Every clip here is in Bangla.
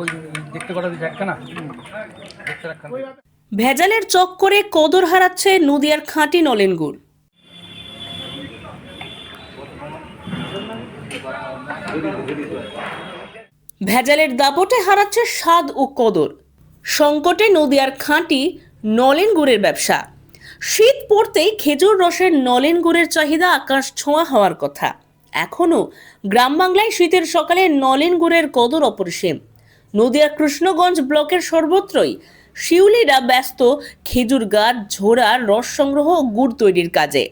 ওই দেখতে একখানা ভেজালের চক্করে কদর হারাচ্ছে নদিয়ার খাঁটি নলেন গুড় ভেজালের দাপটে হারাচ্ছে স্বাদ ও কদর। সংকটে নদিয়ার খাঁটি নলেন গুড়ের ব্যবসা। শীত পড়তেই খেজুর রসের নলেন গুড়ের চাহিদা আকাশ ছোঁয়া হওয়ার কথা। এখনও গ্রাম বাংলায় শীতের সকালে নলেন গুড়ের কদর অপরিসীম। নদিয়া কৃষ্ণগঞ্জ ব্লকের সর্বত্রই। শিউলিরা ব্যস্ত, খেজুর গাছ, ঝোড়া, রস সংগ্রহ ও গুড় তৈরির কাজে।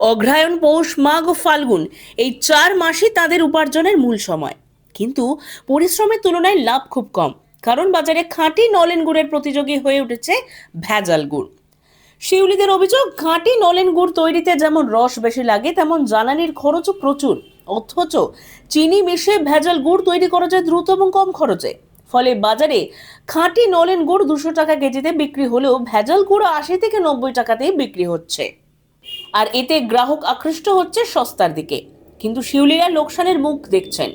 অগ্রহায়ণ পৌষ মাঘ ও ফাল্গুন এই চার মাসই তাদের উপার্জনের মূল সময়। কিন্তু পরিশ্রমের তুলনায় লাভ খুব কম, কারণ বাজারে খাঁটি নলেন গুড়ের প্রতিযোগী হয়ে উঠেছে ভেজাল গুড়। শিউলিদের অভিযোগ, খাঁটি নলেন গুড় তৈরিতে যেমন রস বেশি লাগে, তেমন জ্বালানির খরচও প্রচুর। অথচ চিনি মিশিয়ে ভেজাল গুড় তৈরি করা যায় দ্রুত এবং কম খরচে। ফলে বাজারে খাঁটি নলেন গুড় দুশো টাকা কেজিতে বিক্রি হলেও ভেজাল গুড় আশি থেকে নব্বই টাকাতেই বিক্রি হচ্ছে। আর এতে গ্রাহক আকৃষ্ট হচ্ছে সস্তার দিকে। কিন্তু শিউলিরা লোকসানের মুখ দেখছেন।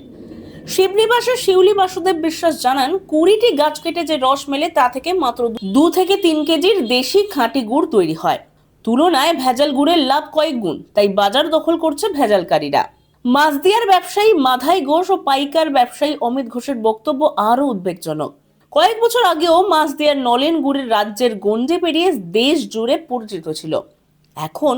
শিবনিবাসের শিউলি বাসুদেব বিশ্বাস জানান, কুড়িটি গাছ কেটে যে রস মেলে তা থেকে মাত্র দু থেকে তিন কেজির দেশি খাঁটি গুড় তৈরি হয়। তুলনায় ভেজাল গুড়ের লাভ কয়েক গুণ, তাই বাজার দখল করছে ভেজালকারীরা। মাছদিয়ার ব্যবসায়ী মাধাই ঘোষ ও পাইকার ব্যবসায়ী অমিত ঘোষের বক্তব্য আরও উদ্বেগজনক। কয়েক বছর আগেও মাছদিয়ার নলেন গুড়ের রাজ্যের গঞ্জে পেরিয়ে দেশ জুড়ে পরিচিত ছিল। এখন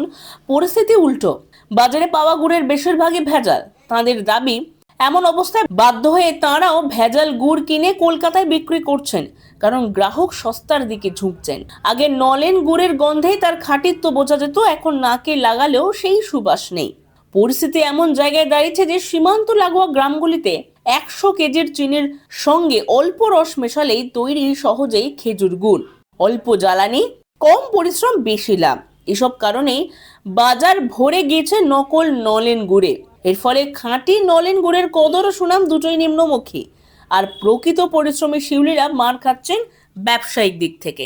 পরিস্থিতি উল্টো। বাজারে পাওয়া গুড়ের বেশিরভাগই ভেজাল। তাদের দাবি, এমন অবস্থায় বাধ্য হয়ে তাঁরাও ভেজাল গুড় কিনে কলকাতায় বিক্রি করছেন, কারণ গ্রাহক সস্তার দিকে ঝুঁকছেন। আগে নলেন গুড়ের গন্ধেই তার খাঁটিত্ব বোঝা যেত, এখন নাকে লাগালেও সেই সুবাস নেই। পরিস্থিতি এমন জায়গায় দাঁড়িয়েছে যে সীমান্ত লাগোয়া গ্রামগুলিতে একশো কেজির চিনির সঙ্গে অল্প রস মেশালেই তৈরি সহজেই খেজুর গুড়। অল্প জ্বালানি, কম পরিশ্রম, বেশি লাভ। এসব কারণেই বাজার ভরে গিয়েছে নকল নলেন গুড়ে। এর ফলে খাঁটি নলেন গুড়ের কদর ও সুনাম দুটোই নিম্নমুখী। আর প্রকৃত পরিশ্রমী শিউলিরা মার খাচ্ছেন ব্যবসায়িক দিক থেকে।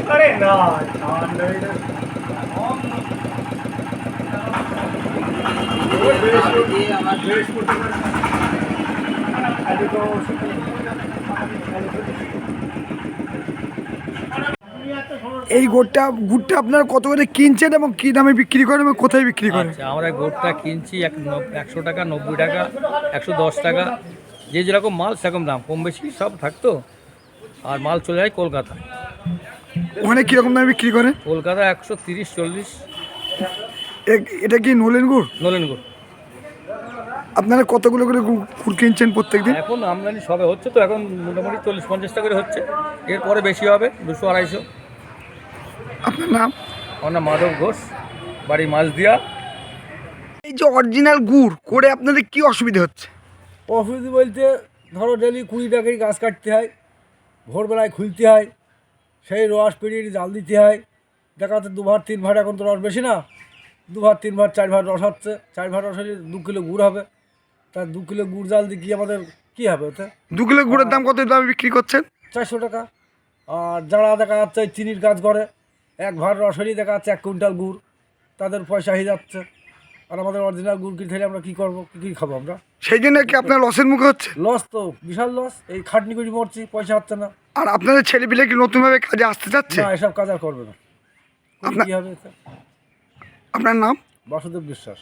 আজকে তো এই গোটটা গুড়টা আপনারা কত করে কিনছেন এবং কি দামে বিক্রি করেন এবং কোথায় বিক্রি করেন? আচ্ছা আমরা গোটটা কিনছি এক নব- একশো টাকা নব্বই টাকা একশো দশ টাকা। যে যেরকম মাল সেরকম দাম। কম বেশি সব থাকতো। আর মাল চলে যায় কলকাতায়। ওখানে কীরকম দামে বিক্রি করেন কলকাতা একশো তিরিশ চল্লিশ। এ- এটা কি নলেন গুড়? নলেন গুড়। আপনারা কতগুলো করে গুড় কিনছেন প্রত্যেক দিন এখন আমদানি সবে হচ্ছে তো এখন মোটামুটি চল্লিশ পঞ্চাশ টাকা করে হচ্ছে। এরপরে বেশি হবে দুশো আড়াইশো। আপনার নাম? আমার নাম মাধব ঘোষ বাড়ি মাছ দিয়া এই যে অরিজিনাল গুড় করে আপনাদের কি অসুবিধা হচ্ছে? অসুবিধা বলতে ধরো ডেলি কুড়ি টাকারই গাছ কাটতে হয় ভোরবেলায় খুলতে হয় সেই রস পেরিয়ে জাল দিতে হয়। দেখা যাচ্ছে দু ভাত তিন ভাত এখন তো রস বেশি না। দু ভাত তিন ভাত চার ভাত রস হচ্ছে। চার ভাত রস হলে দু কিলো গুড় হবে। তার দু কিলো গুড় জাল দিয়ে কি আমাদের কী হবে ওতে? দু কিলো গুড়ের দাম কত দাম বিক্রি করছেন? চারশো টাকা। আর যারা দেখা যাচ্ছে চিনির কাজ করে এক ভাত রস হলেই দেখা যাচ্ছে এক কুইন্টাল গুড়। তাদের পয়সা হয়ে যাচ্ছে। আর আমাদের অরিজিনাল গুড় কিনতে হলে আমরা কী করব কী কী খাব আমরা? সেই জন্য কি আপনার লসের মুখে হচ্ছে? লস তো বিশাল লস এই খাটনি করে মরছি পয়সা হচ্ছে না। আর আপনাদের ছেলেপিলে কি নতুনভাবে কাজে আসতে চাচ্ছে? না এসব কাজ আর করবে না। আপনার-? আপনার নাম? বাসুদেব বিশ্বাস।